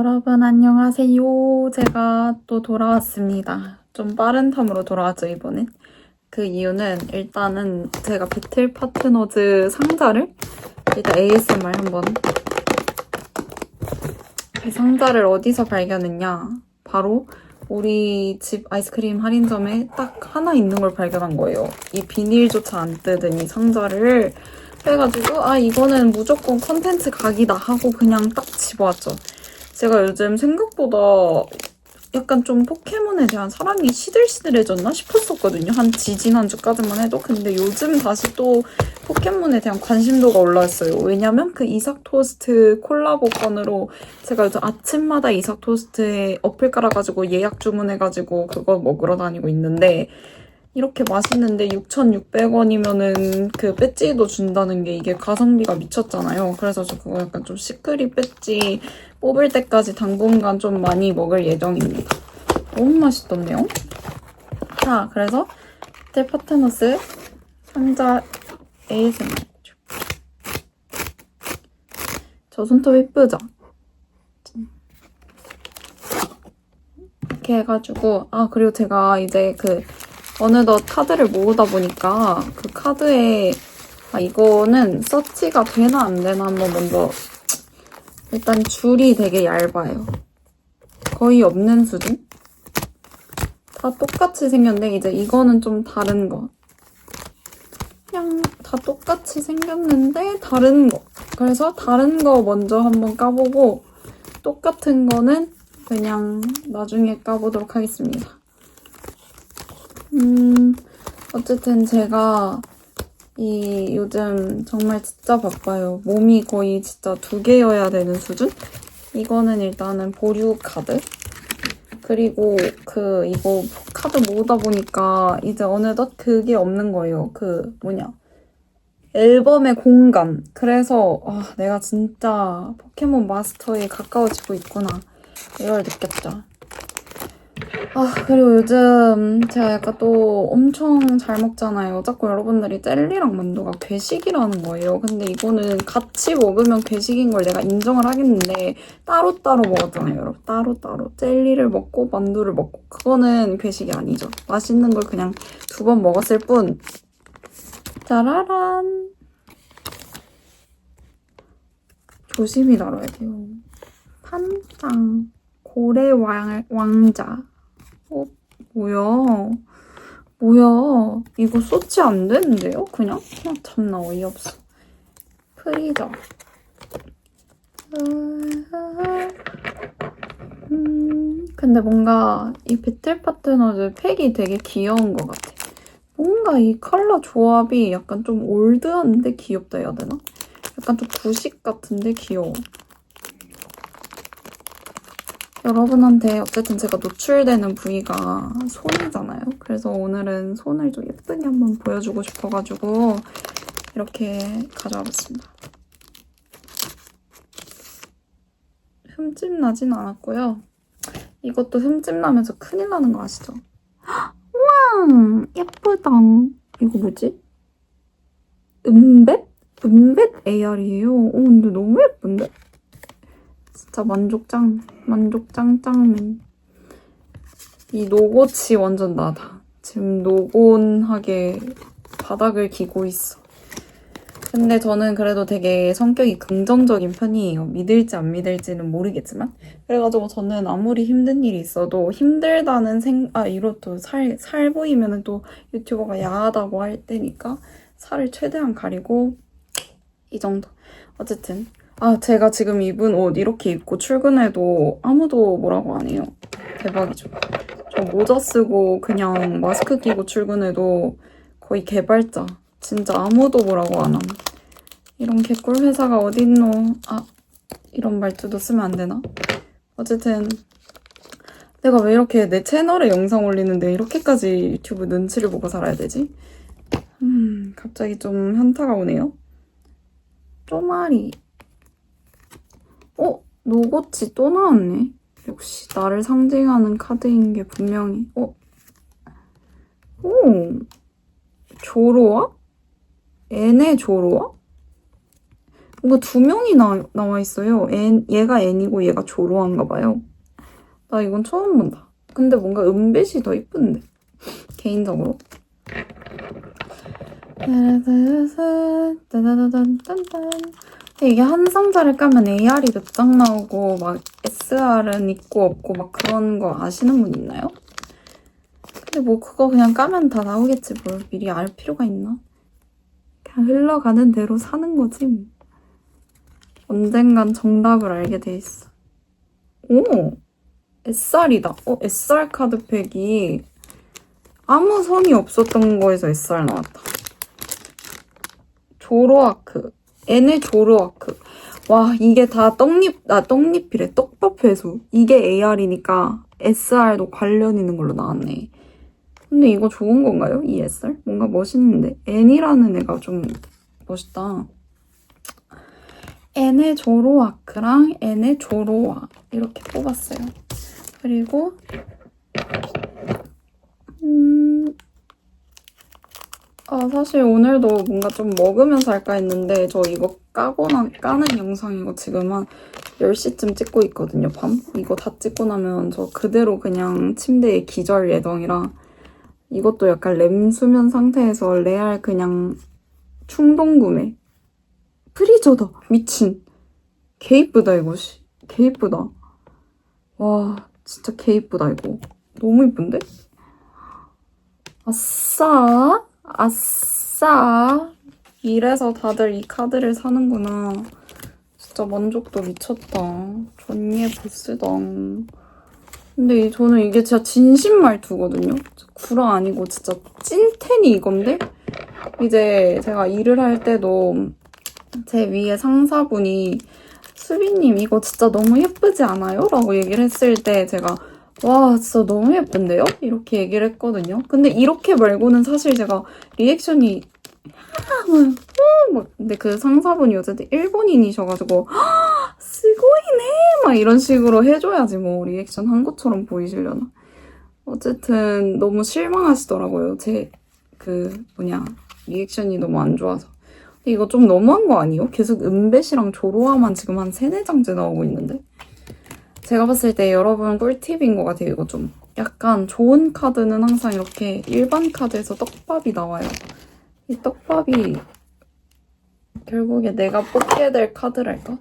여러분 안녕하세요. 제가 또 돌아왔습니다. 좀 빠른 텀으로 돌아왔죠 이번엔. 그 이유는 일단은 제가 배틀 파트너즈 상자를 일단 ASMR 한번 그 상자를 어디서 발견했냐? 바로 우리 집 아이스크림 할인점에 딱 하나 있는 걸 발견한 거예요. 이 비닐조차 안 뜯은 이 상자를 해가지고 아 이거는 무조건 컨텐츠 각이다 하고 그냥 딱 집어왔죠. 제가 요즘 생각보다 약간 좀 포켓몬에 대한 사랑이 시들시들해졌나 싶었었거든요. 한 지지난 주까지만 해도. 근데 요즘 다시 또 포켓몬에 대한 관심도가 올라왔어요. 왜냐면 그 이삭 토스트 콜라보 건으로 제가 요즘 아침마다 이삭 토스트에 어플 깔아가지고 예약 주문해가지고 그거 먹으러 다니고 있는데 이렇게 맛있는데 6,600원이면은 그 배지도 준다는 게 이게 가성비가 미쳤잖아요. 그래서 저 그거 약간 좀 시크릿 배지 뽑을 때까지 당분간 좀 많이 먹을 예정입니다. 너무 맛있던데요? 자, 그래서 제 파트너스 상자 ASMR. 저 손톱 예쁘죠? 이렇게 해가지고 아 그리고 제가 이제 그 어느덧 카드를 모으다 보니까 그 카드에 아 이거는 서치가 되나 안 되나 한번 먼저 일단 줄이 되게 얇아요. 거의 없는 수준? 다 똑같이 생겼는데 이제 이거는 좀 다른 거. 그냥 다 똑같이 생겼는데 다른 거. 그래서 다른 거 먼저 한번 까보고 똑같은 거는 그냥 나중에 까보도록 하겠습니다. 음, 어쨌든 제가 이 요즘 정말 진짜 바빠요. 몸이 거의 진짜 두 개여야 되는 수준? 이거는 일단은 보류 카드. 그리고 그 이거 카드 모으다 보니까 이제 어느덧 그게 없는 거예요. 그 뭐냐. 앨범의 공간. 그래서 아, 내가 진짜 포켓몬 마스터에 가까워지고 있구나. 이걸 느꼈죠. 아, 그리고 요즘 제가 약간 또 엄청 잘 먹잖아요. 자꾸 여러분들이 젤리랑 만두가 괴식이라는 거예요. 근데 이거는 같이 먹으면 괴식인 걸 내가 인정을 하겠는데 따로따로 먹었잖아요, 여러분. 따로따로. 젤리를 먹고 만두를 먹고. 그거는 괴식이 아니죠. 맛있는 걸 그냥 두 번 먹었을 뿐. 짜라란. 조심히 다뤄야 돼요. 판짱. 고래 왕, 왕자. 어, 뭐야. 뭐야. 이거 소치 안 되는데요? 그냥? 그냥 참나 어이없어. 프리저. 음, 근데 뭔가 이 배틀 파트너즈 팩이 되게 귀여운 것 같아. 뭔가 이 컬러 조합이 약간 좀 올드한데 귀엽다 해야 되나? 약간 좀 구식 같은데 귀여워. 여러분한테 어쨌든 제가 노출되는 부위가 손이잖아요. 그래서 오늘은 손을 좀 예쁘게 한번 보여주고 싶어가지고 이렇게 가져와 봤습니다. 흠집 나진 않았고요. 이것도 흠집 나면서 큰일 나는 거 아시죠? 우와 예쁘다. 이거 뭐지? 은벳? 은벳 AR이에요. 오 근데 너무 예쁜데? 진짜 만족짱, 만족짱 짱맨. 이 노고치 완전 나다. 지금 노곤하게 바닥을 기고 있어. 근데 저는 그래도 되게 성격이 긍정적인 편이에요. 믿을지 안 믿을지는 모르겠지만. 그래가지고 저는 아무리 힘든 일이 있어도 힘들다는 생, 아, 이렇도 살, 살 보이면은 또 유튜버가 야하다고 할 때니까 살을 최대한 가리고 이 정도. 어쨌든 아, 제가 지금 입은 옷 이렇게 입고 출근해도 아무도 뭐라고 안 해요. 대박이죠. 저 모자 쓰고 그냥 마스크 끼고 출근해도 거의 개발자. 진짜 아무도 뭐라고 안 함. 이런 개꿀 회사가 어딨노. 아, 이런 말투도 쓰면 안 되나? 어쨌든 내가 왜 이렇게 내 채널에 영상 올리는데 이렇게까지 유튜브 눈치를 보고 살아야 되지? 음, 갑자기 좀 현타가 오네요. 쪼마리. 어? 노고치 또 나왔네. 역시 나를 상징하는 카드인 게 분명히. 어? 오! 조로아? 에네 조로아? 뭔가 두 명이 나, 나와 있어요. N, 얘가 N이고 얘가 조로한가 봐요. 나 이건 처음 본다. 근데 뭔가 은빛이 더 이쁜데. 개인적으로. 따다다다단딴딴. 이게 한 상자를 까면 AR이 몇 장 나오고 막 SR은 있고 없고 막 그런 거 아시는 분 있나요? 근데 뭐 그거 그냥 까면 다 나오겠지 뭘 미리 알 필요가 있나? 그냥 흘러가는 대로 사는 거지 뭐. 언젠간 정답을 알게 돼 있어. 오! SR이다. 어, SR 카드팩이 아무 성이 없었던 거에서 SR 나왔다. 조로아크. N의 조로아크. 와, 이게 다 떡잎, 아, 떡잎이래. 떡밥 회수. 이게 AR이니까 SR도 관련 있는 걸로 나왔네. 근데 이거 좋은 건가요? 이 SR? 뭔가 멋있는데. N이라는 애가 좀 멋있다. N의 조로아크랑 N의 조로아. 이렇게 뽑았어요. 그리고, 아, 사실 오늘도 뭔가 좀 먹으면서 할까 했는데, 저 이거 까거나, 까는 영상 이거 지금 한 10시쯤 찍고 있거든요, 밤. 이거 다 찍고 나면 저 그대로 그냥 침대에 기절 예정이라, 이것도 약간 램 수면 상태에서 레알 그냥 충동 구매. 프리저다. 미친. 개 이쁘다, 이거. 씨. 개 이쁘다. 와, 진짜 개 이쁘다, 이거. 너무 이쁜데? 아싸. 아싸. 이래서 다들 이 카드를 사는구나. 진짜 만족도 미쳤다. 존예 보스다. 근데 이- 저는 이게 진짜 진심 말투거든요. 구라 아니고 진짜 찐텐이 이건데? 이제 제가 일을 할 때도 제 위에 상사분이 수빈님 이거 진짜 너무 예쁘지 않아요? 라고 얘기를 했을 때 제가 와 진짜 너무 예쁜데요? 이렇게 얘기를 했거든요. 근데 이렇게 말고는 사실 제가 리액션이 막, 어, 막 근데 그 상사분이 어쨌든 일본인이셔가지고 "아, 스고이네 막 이런 식으로 해줘야지 뭐 리액션 한 것처럼 보이시려나. 어쨌든 너무 실망하시더라고요. 제 그 뭐냐 리액션이 너무 안 좋아서. 근데 이거 좀 너무한 거 아니에요? 계속 은벳이랑 조로아만 지금 한 세네 장째 나오고 있는데. 제가 봤을 때 여러분 꿀팁인 것 같아요. 이거 좀 약간 좋은 카드는 항상 이렇게 일반 카드에서 떡밥이 나와요. 이 떡밥이 결국에 내가 뽑게 될 카드랄까?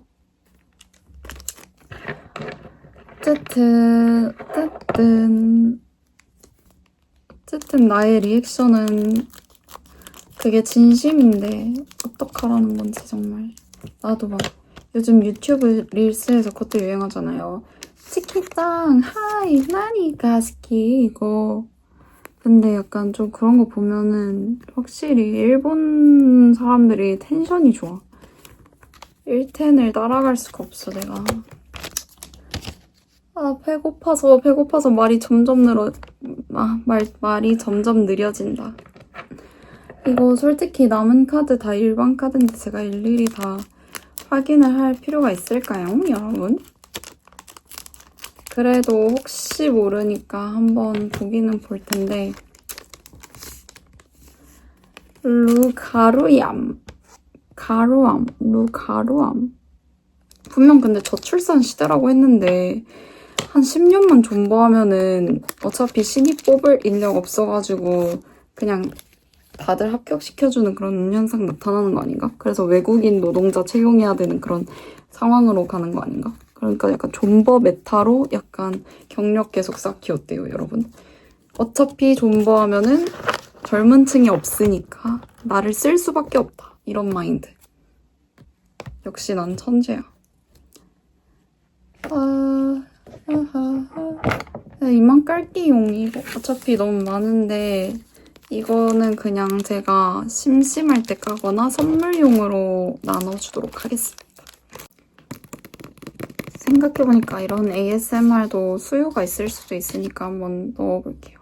어쨌든 어쨌든 어쨌든 나의 리액션은 그게 진심인데 어떡하라는 건지 정말 나도 막 요즘 유튜브 릴스에서 그것도 유행하잖아요 치키짱 하이 나니 가 스키 이거. 근데 약간 좀 그런 거 보면은 확실히 일본 사람들이 텐션이 좋아. 1텐을 따라갈 수가 없어 내가. 아 배고파서 배고파서 말이 점점 늘어 아, 말, 말이 점점 느려진다. 이거 솔직히 남은 카드 다 일반 카드인데 제가 일일이 다 확인을 할 필요가 있을까요, 여러분? 그래도 혹시 모르니까 한번 보기는 볼 텐데 루가루얌 가루암 루가루암 분명 근데 저출산 시대라고 했는데 한 10년만 존버하면은 어차피 신입 뽑을 인력 없어가지고 그냥 다들 합격시켜주는 그런 현상 나타나는 거 아닌가? 그래서 외국인 노동자 채용해야 되는 그런 상황으로 가는 거 아닌가? 그러니까 약간 존버 메타로 약간 경력 계속 쌓기 어때요, 여러분? 어차피 존버하면은 젊은 층이 없으니까 나를 쓸 수밖에 없다. 이런 마인드. 역시 난 천재야. 아, 아하하. 이만 깔게용. 이거 어차피 너무 많은데 이거는 그냥 제가 심심할 때 까거나 선물용으로 나눠주도록 하겠습니다. 생각해보니까 이런 ASMR도 수요가 있을 수도 있으니까 한번 넣어볼게요.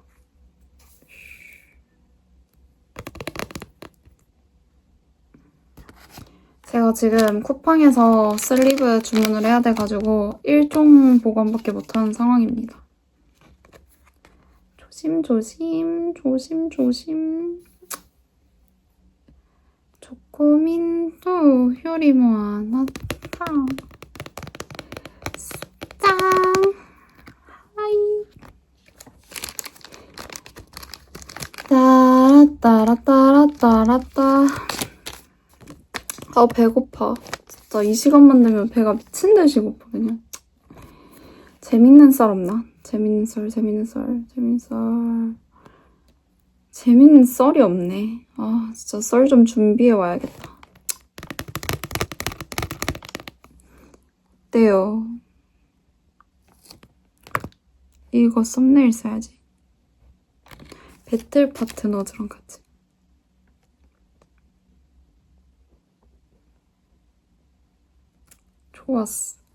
제가 지금 쿠팡에서 슬리브 주문을 해야 돼가지고 1종 보관밖에 못하는 상황입니다. 조심 조심 조심 조심 초코민트 효리 모아놨다. 짠! 하이. 따라따라따라따라따. 아, 배고파. 진짜 이 시간만 되면 배가 미친 듯이 고파, 그냥. 재밌는 썰 없나? 재밌는 썰, 재밌는 썰, 재밌는 썰. 재밌는 썰이 없네. 아, 진짜 썰 좀 준비해 와야겠다. 어때요? 이거 썸네일 써야지. 배틀 파트너즈랑 같이. 좋았어.